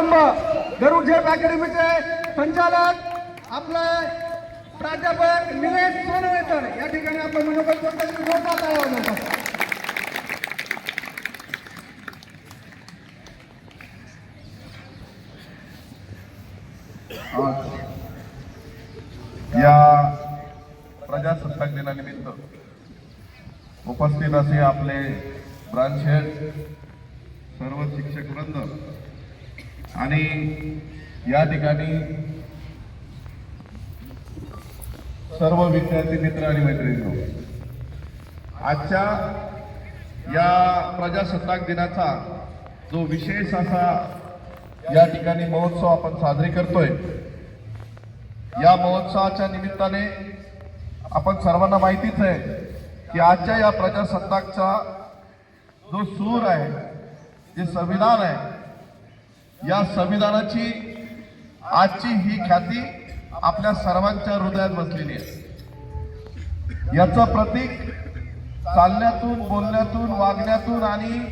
गरुड झेप अकॅडमीचे संचालक आपले प्राध्यापक निलेश सोनवेकर. या ठिकाणी आपण मनोबल करतो जोरदार टाळ्या या प्रजासत्ताक दिनानिमित्त उपस्थित असे आपले ब्रांच हेड सर्व शिक्षक वृंद आणि या ठिकाणी सर्व विद्यार्थी मित्र आणि मैत्रिणी आजच्या या प्रजासत्ताक दिनाचा जो विशेष असा या ठिकाणी महोत्सव आपण साजरी करतोय या महोत्सवाच्या निमित्ताने आपण सर्वांना माहितीच आहे की आजच्या या प्रजासत्ताकचा जो सूर आहे जे संविधान आहे या संविधानाची आजची ही ख्याती आपल्या सर्वांच्या हृदयात बसलेली आहे. याचं प्रतीक चालण्यातून बोलण्यातून वागण्यातून आणि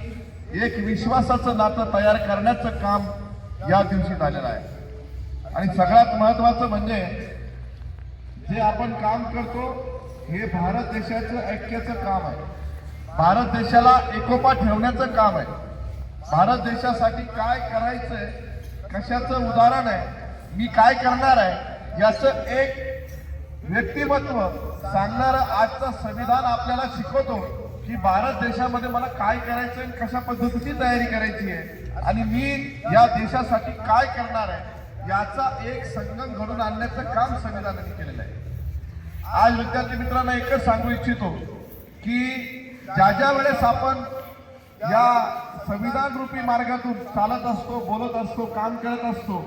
एक विश्वासाचं नातं तयार करण्याचं काम या दिवशी झालेलं आहे. आणि सगळ्यात महत्वाचं म्हणजे जे आपण काम करतो हे भारत देशाचं ऐक्याचं काम आहे. भारत देशाला एकोपा ठेवण्याचं काम आहे. भारत देशासाठी काय करायचंय कशाचं उदाहरण आहे मी काय करणार आहे याचं एक व्यक्तिमत्व सांगणारं आजचं संविधान आपल्याला शिकवतो की भारत देशामध्ये मला काय करायचं आणि कशा पद्धतीची तयारी करायची आहे आणि मी या देशासाठी काय करणार आहे याचा एक संगम घडून आणण्याचं काम संविधानाने केलेलं आहे. आज विद्यार्थी मित्रांना एकच सांगू इच्छितो की ज्या ज्या वेळेस आपण या संविधान रूपी मार्गातून चालत असतो बोलत असतो काम करत असतो.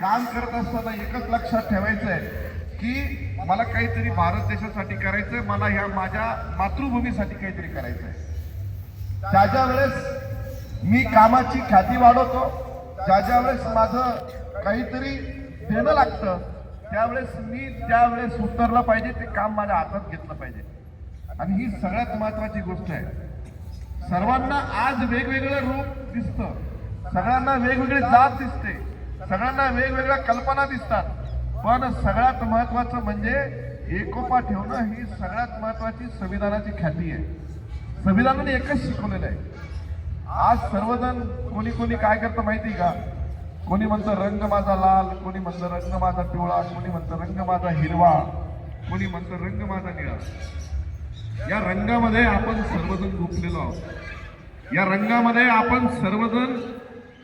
काम करत असताना एकच लक्षात ठेवायचं आहे की मला काहीतरी भारत देशासाठी करायचंय मला ह्या माझ्या मातृभूमीसाठी काहीतरी करायचंय. ज्या ज्या वेळेस मी कामाची ख्याती वाढवतो ज्या ज्या वेळेस माझं काहीतरी देणं लागतं त्यावेळेस मी त्यावेळेस उतरलं पाहिजे ते काम माझ्या हातात घेतलं पाहिजे. आणि ही सगळ्यात महत्वाची गोष्ट आहे. सर्वांना आज वेगवेगळं रूप दिसतं. सगळ्यांना वेगवेगळी जात दिसते. सगळ्यांना वेगवेगळ्या कल्पना दिसतात. पण सगळ्यात महत्वाचं म्हणजे एकोपा ठेवणं ही सगळ्यात महत्वाची संविधानाची ख्याती आहे. संविधानाने एकच शिकवलेलं आहे. आज सर्वजण कोणी कोणी काय करतं माहिती का? कोणी म्हणतं रंग माझा लाल कोणी म्हणतं रंग माझा पिवळा कोणी म्हणतं रंग माझा हिरवा कोणी म्हणतं रंग माझा निळा. या रंगामध्ये आपण सर्वजण गुंतलेलो आहोत. या रंगामध्ये आपण सर्वजण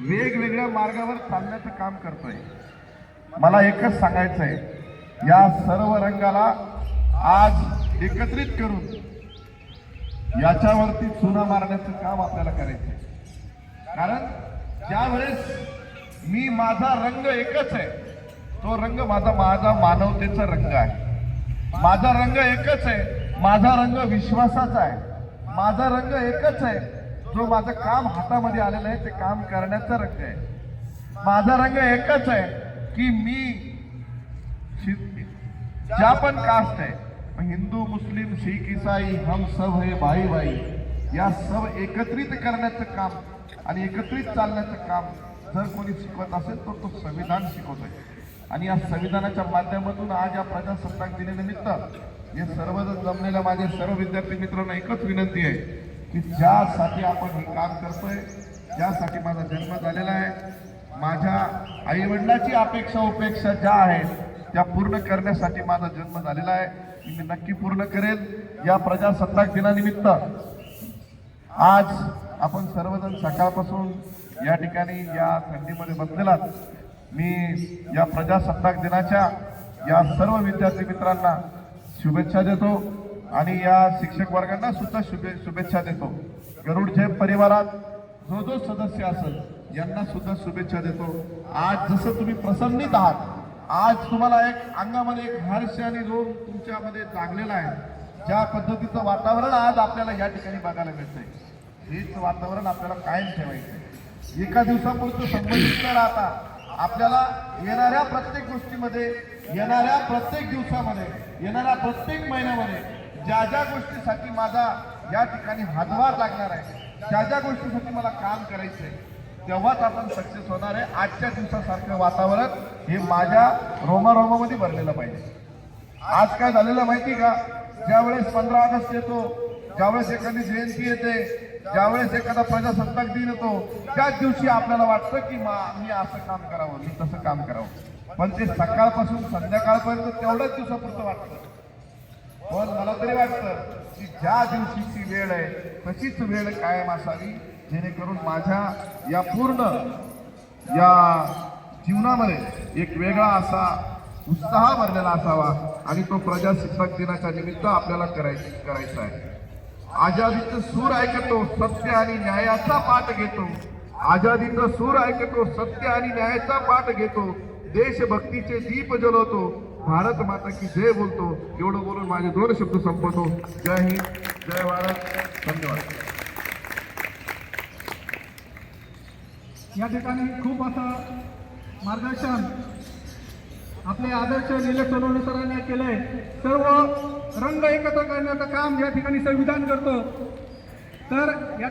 वेगवेगळ्या मार्गावर चालण्याचं काम करतोय. मला एकच सांगायचं आहे या सर्व रंगाला आज एकत्रित करून याच्यावरती चुना मारण्याचं काम आपल्याला करायचं आहे कारण ज्यावेळेस मी माझा रंग एकच आहे तो रंग माझा माझा मानवतेचा रंग आहे. माझा रंग एकच आहे माझा रंग विश्वासाचा आहे. माझा रंग एकच आहे. जो माझं काम हातामध्ये आलेलं आहे ते काम करण्याचा रंग आहे. माझा रंग एकच आहे की मी ज्या पण कास्ट आहे हिंदू मुस्लिम शीख इसाई हम सब हे भाई भाई या सब एकत्रित करण्याचं काम आणि एकत्रित चालण्याचं काम जर कोणी शिकवत असेल तर तो संविधान शिकवतोय. आणि या संविधानाच्या माध्यमातून आज या प्रजासत्ताक दिनानिमित्त हे सर्वजण जमलेल्या माझे सर्व विद्यार्थी मित्रांना एकच विनंती आहे की ज्यासाठी आपण हे काम करतोय ज्यासाठी माझा जन्म झालेला आहे. माझ्या आईवडिलाची अपेक्षा उपेक्षा ज्या आहेत त्या पूर्ण करण्यासाठी माझा जन्म झालेला आहे. मी नक्की पूर्ण करेल. या प्रजासत्ताक दिनानिमित्त आज आपण सर्वजण सकाळपासून या ठिकाणी या थंडीमध्ये बसलेलात. मी या प्रजासत्ताक दिनाच्या या सर्व विद्यार्थी मित्रांना शुभेच्छा देतो. आणि या शिक्षक वर्गांना सुद्धा शुभे शुभेच्छा देतो. गरुड झेप परिवारात जो जो सदस्य असेल यांना सुद्धा शुभेच्छा देतो. आज जसं तुम्ही प्रसन्नित आहात आज तुम्हाला एक अंगामध्ये एक हर्ष आणि रोग तुमच्यामध्ये लागलेला आहे. ज्या पद्धतीचं वातावरण आज आपल्याला या ठिकाणी बघायला मिळतंय. हेच वातावरण आपल्याला कायम ठेवायचं एका दिवसापुरतं संबंधित न राहता आपल्याला येणाऱ्या प्रत्येक गोष्टीमध्ये येणाऱ्या प्रत्येक दिवसामध्ये येणाऱ्या प्रत्येक महिन्यामध्ये ज्या ज्या गोष्टीसाठी माझा या ठिकाणी हातभार लागणार आहे ज्या ज्या गोष्टीसाठी मला काम करायचं आहे तेव्हाच आपण सक्सेस होणार आहे. आजच्या दिवसासारखं वातावरण हे माझ्या रोमारोमामध्ये भरलेलं पाहिजे. आज काय झालेलं माहिती का? ज्यावेळेस पंधरा ऑगस्ट येतो ज्यावेळेस एखादी जयंती येते ज्यावेळेस एखादा प्रजासत्ताक दिन येतो त्याच दिवशी आपल्याला वाटतं की मा- मी असं काम करावं मी तसं काम करावं. पण ते सकाळपासून संध्याकाळपर्यंत तेवढ्याच दिवसापुरतं वाटतं. पण मला तरी वाटतं की ज्या दिवशीची वेळ आहे तशीच वेळ कायम असावी जेणेकरून माझ्या या पूर्ण या जीवनामध्ये एक वेगळा असा उत्साह भरलेला असावा आणि तो प्रजासत्ताक दिनाच्या निमित्त आपल्याला करायची करायचा आहे. आजादीचं सूर ऐकतो सत्य आणि न्यायाचा पाठ घेतो. आजादीचं सूर ऐकतो सत्य आणि न्यायाचा पाठ घेतो. देशभक्तीचे दीप जलवतो भारत माता की जय बोलतो. एवढं बोलून माझे दोन शब्द संपवतो. जय हिंद जय भारत. धन्यवाद. या ठिकाणी खूप असं मार्गदर्शन आपले आदर्श निलेश सोनवणे सरांनी केलंय. सर्व रंग एकत्र करण्याचं काम या ठिकाणी संविधान करतं. तर या